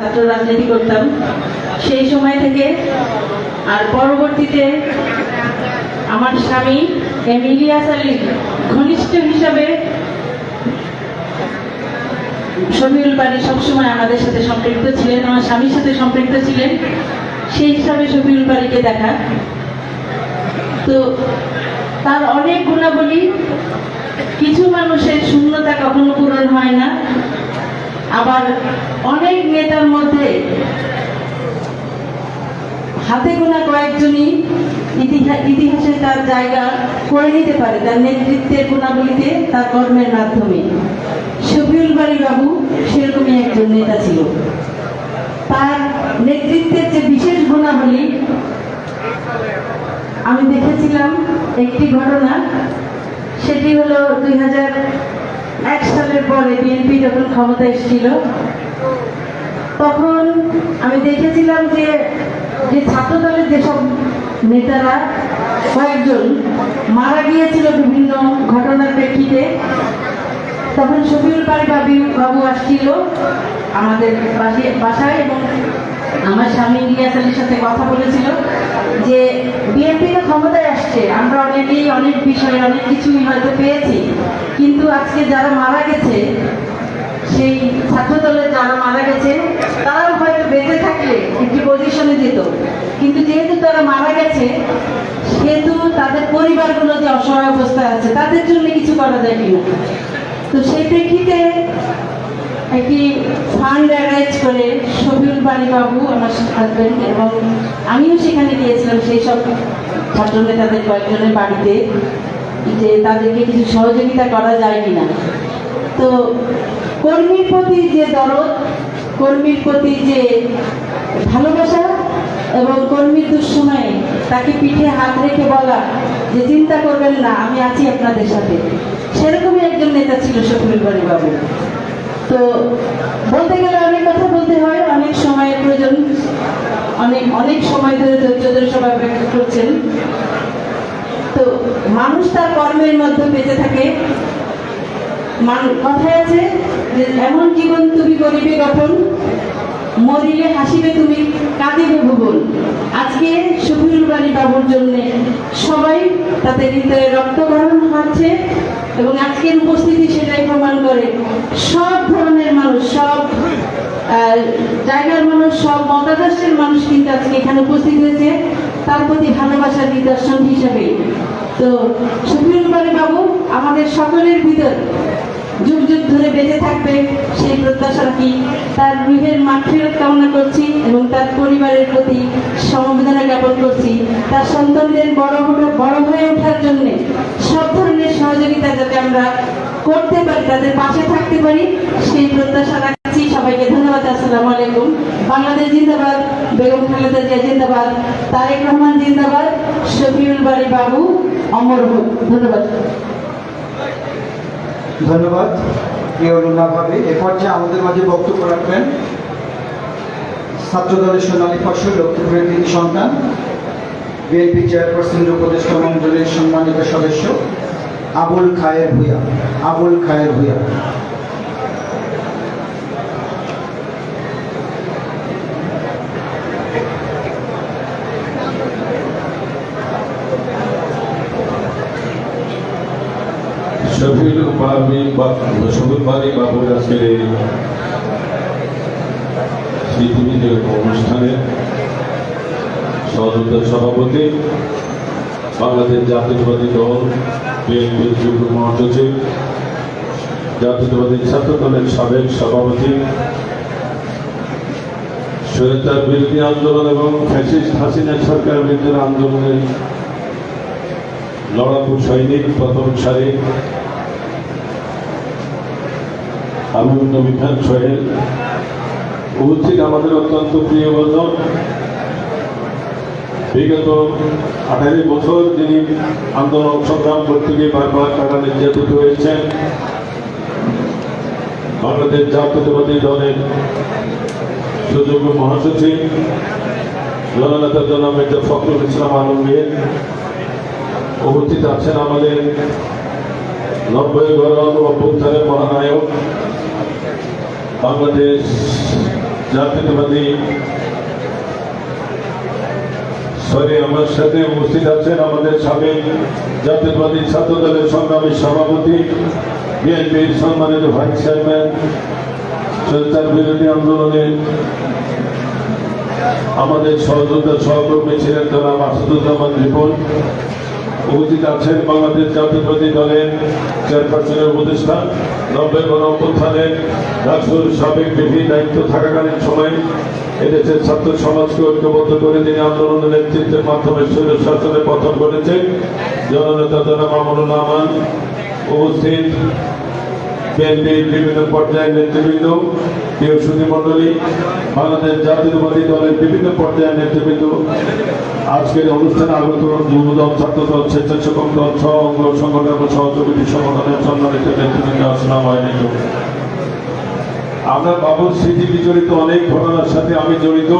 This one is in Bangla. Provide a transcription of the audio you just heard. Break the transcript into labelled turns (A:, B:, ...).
A: ছাত্র রাজনীতি করতাম। সেই সময় থেকে আর পরবর্তীতে আমার স্বামী এম ইলিয়াস আলীর ঘনিষ্ঠ হিসাবে শফিউল বাড়ি সবসময় আমাদের সাথে সম্পৃক্ত ছিলেন, আমার স্বামীর সাথে সম্পৃক্ত ছিলেন। সেই হিসাবে শফিউল বাড়িকে দেখা। তো তার অনেক গুণাবলী, কিছু মানুষের শূন্যতা কখনো পূরণ হয় না। আবার অনেক নেতার মধ্যে হাতে গোনা কয়েকজনই ইতিহা- ইতিহাসে তার জায়গা করে নিতে পারে। তার নেতৃত্বের গুণাবলীতে তার কর্মের মাধ্যমে। শফিউল বাড়ি বাবু সেরকমই একজন নেতা ছিল। তার নেতৃত্বের যে বিশেষ গুণাবলী, আমি দেখেছিলাম একটি ঘটনা। সেটি হলো দুই হাজার এক সালের পরে বিএনপি যখন ক্ষমতা এসেছিল, তখন আমি দেখেছিলাম যে যে ছাত্র দলের যেসব নেতারা কয়েকজন মারা গিয়েছিল বিভিন্ন ঘটনার প্রেক্ষিতে, তখন শফিউল পারি বাবু আসছিল আমাদের বাসি- বাসায় এবং আমার স্বামী ইলিয়াস আলীর সাথে কথা বলেছিল যে বিএনপি তো ক্ষমতায় আসছে, আমরা অনেকেই অনেক বিষয়ে অনেক কিছুই হয়তো পেয়েছি, কিন্তু আজকে যারা মারা গেছে, সেই ছাত্র দলের যারা মারা গেছে, তারাও হয়তো বেঁচে থাকলে একটি পজিশনে যেত। কিন্তু যেহেতু তারা মারা গেছে, সেহেতু তাদের পরিবারগুলো যে অসহায় অবস্থায় আছে, তাদের জন্য কিছু করা যায় কিনা? তো সেই প্রেক্ষিতে একটি ফান্ড অ্যারেঞ্জ করে শফিউল বাড়ি বাবু আমার হাজবেন্ড এবং আমিও সেখানে গিয়েছিলাম সেই সব ছাত্র নেতাদের কয়েকজনের বাড়িতে যে তাদেরকে কিছু সহযোগিতা করা যায় কিনা। তো কর্মীর প্রতি যে দরদ, কর্মীর প্রতি যে ভালোবাসা এবং কর্মীর দুঃসময়ে তাকে পিঠে হাত রেখে বলা যে চিন্তা করবেন না, আমি আছি আপনাদের সাথে। সেরকমই একজন নেতা ছিল শফিউল বাড়ি বাবু। তো বলতে গেলে অনেক কথা বলতে হয়, অনেক সময়ের প্রয়োজন। অনেক অনেক সময় ধরে ধৈর্যদের ধরে সবাই অপেক্ষা করছেন। তো মানুষ তার কর্মের মধ্যে বেঁচে থাকে। কথায় আছে যে, এমন জীবন তুমি গরিবে গঠন মরিলে হাসিবে তুমি, কাঁদিবে ভুবন আজকে শফিউল বাড়ি বাবুর জন্য সবাই তাদের হৃদয়ে রক্তকরণ হচ্ছে এবং আজকের উপস্থিতি সেটাই প্রমাণ করে। সব ধরনের মানুষ, সব জায়গার মানুষ, সব মতাদর্শের মানুষ কিন্তু আজকে এখানে উপস্থিত হয়েছে। তার প্রতি ভালোবাসার নিদর্শন হিসাবে। তো শফিউল বাড়ি বাবু আমাদের সকলের ভিতর যুগ যুগ ধরে বেঁচে থাকবে সেই প্রত্যাশা রাখি তার রুহের মাঠফেরত কামনা করছি এবং তার পরিবারের প্রতি সমবেদনা জ্ঞাপন করছি। তার সন্তানদের বড় বড় বড় হয়ে ওঠার জন্য সব ধরনের সহযোগিতা যাতে আমরা করতে পারি, তাদের পাশে থাকতে পারি, সেই প্রত্যাশা রাখছি। সবাইকে ধন্যবাদ, আসসালামু আলাইকুম। বাংলাদেশ জিন্দাবাদ, বেগম খালেদা জিয়া জিন্দাবাদ, তারেক রহমান জিন্দাবাদ, শফিউল বাড়ি বাবু, অমর ধন্যবাদ।
B: ধন্যবাদ। প্রিয় ভাবে এ পর্যায়ে আমাদের মাঝে বক্তব্য রাখবেন ছাত্র দলের সোনালী ফসল, লক্ষ্মীপুরের তিনি সন্তান, বিএনপি চেয়ারপারসন, উপদেষ্টা মন্ডলীর সম্মানিত সদস্য, আবুল খায়ের ভূয়া আবুল খায়ের ভূয়া
C: শফিল বাবি শফিল বাড়ি বাবুর আজকের এই স্মৃতিবিদ অনুষ্ঠানে সহযোগিতা সভাপতি, বাংলাদেশ জাতীয়তাবাদী দল বিএনপির যুগ্ম মহাসচিব, জাতীয়তাবাদী ছাত্র দলের সাবেক সভাপতি, স্বৈরাচার বিরোধী আন্দোলন এবং ফ্যাসিস্ট হাসিনা সরকার বিরুদ্ধে আন্দোলনের লড়াকু সৈনিক প্রথম সারি আমি নবী সোহেল। উপস্থিত আমাদের অত্যন্ত প্রিয় বন্ধন বিগত আঠারো বছর যিনি আন্দোলন, সংগ্রাম করতে গিয়ে বারবার তারা নির্যাতিত হয়েছেন। বাংলাদেশ জাতীয়তাবাদী দলের সুযোগ্য মহাসচিব জননেতা জনাব মির্জা ফখরুল ইসলাম আলমগীর। উপস্থিত আছেন আমাদের নব্বই গরম অভ্যুত্থানের মহানায়ক। বাংলাদেশ জাতীয়তাবাদী সরি আমার সাথে উপস্থিত আছেন আমাদের সাবেক জাতীয়তাবাদী ছাত্র দলের সংগ্রামী সভাপতি, বিএনপির সম্মানিত ভাইস চেয়ারম্যান স্বেচ্ছার বিরোধী আন্দোলনে আমাদের সহযোদ্ধা সহকর্মী ছিলেন তারা মাসুদুজ্জামান রিপন। উপস্থিত আছেন বাংলাদেশ জাতীয়বাদী দলের চেয়ারপারসনের উপদেষ্টা, নব্বই গণ অভ্যুত্থানের রাষ্ট্রের সাবেক বিধি দায়িত্ব থাকাকালীন সময়ে এদেশের ছাত্র সমাজকে ঐক্যবদ্ধ করে তিনি আন্দোলনের নেতৃত্বের মাধ্যমে শৈল শাসনের পতন ঘটেছে। জননেতা জনাব মামুনুল রহমান উপস্থিত বিএনপির বিভিন্ন পর্যায়ের নেতৃবৃন্দ, প্রিয় সুধী মণ্ডলী, বাংলাদেশ জাতীয়তাবাদী দলের বিভিন্ন পর্যায়ের নেতৃবৃন্দ, আজকের অনুষ্ঠানে আগত যুবদল ছাত্রদল, স্বেচ্ছাসেবক দল সহ অঙ্গ সংগঠন সহযোগী সংগঠনের সম্মানিত নেতৃবৃন্দ আসসালাম আলাইকুম। আমরা বাবুর স্মৃতি বিজড়িত অনেক ঘটনার সাথে আমি জড়িত।